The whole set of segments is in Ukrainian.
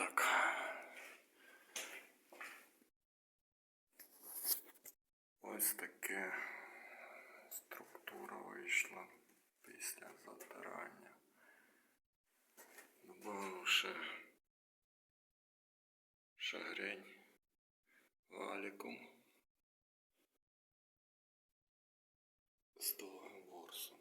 так. Ось таке структура вийшла після затирання. Добавив ще шагрень валіком з довгим ворсом.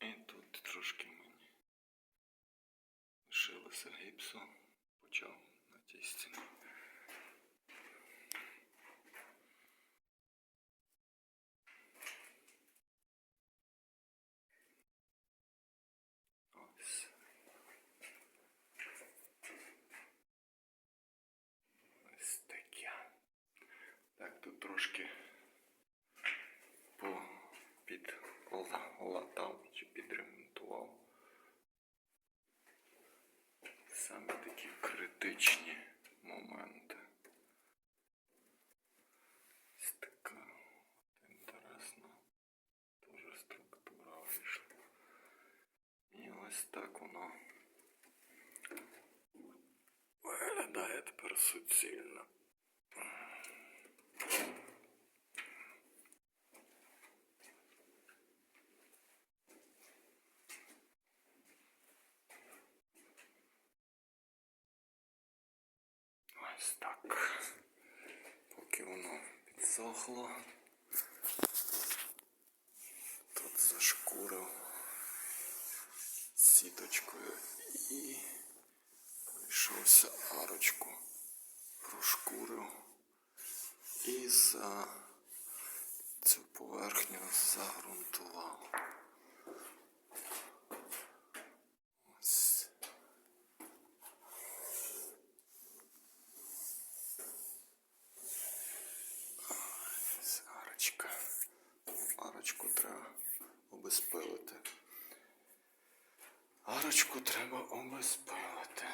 І тут трошки мені лишилося гіпсу, почав на тій стіні. Ось. Ось таке. Так, тут трошки критичні моменти. Ось така от інтересна дуже структура вийшла. І ось так воно виглядає тепер суцільно. Ось так. Поки воно підсохло. Тут зашкурив сіточкою і прийшовся арочку, прошкурив і за цю поверхню загрунтував. Ось. Ось арочка. Арочку треба обезпилити. Арочку треба обезпилити.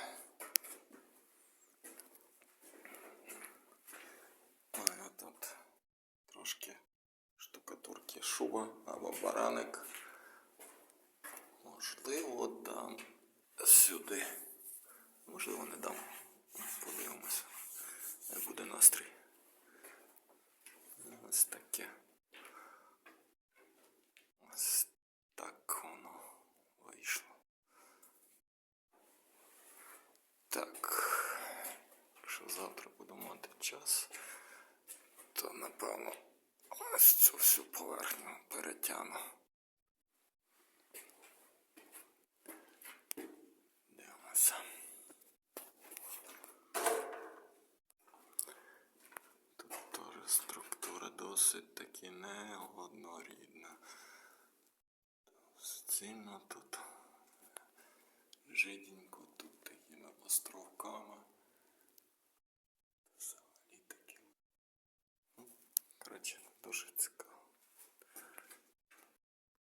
Ой, тут трошки штукатурки шуба або бараник. Можливо, дам сюди. Можливо, не дам. Подивимося, як буде настрій. Ось таке. Так воно вийшло. Так. Якщо завтра буду мати час, то напевно ось цю всю поверхню перетягну. Дивимося. Тут теж структура досить таки неоднорідна. Сильно тут жиденько, тут такими островками. Взагалі таким. Ну, Коротше, дуже цікаво.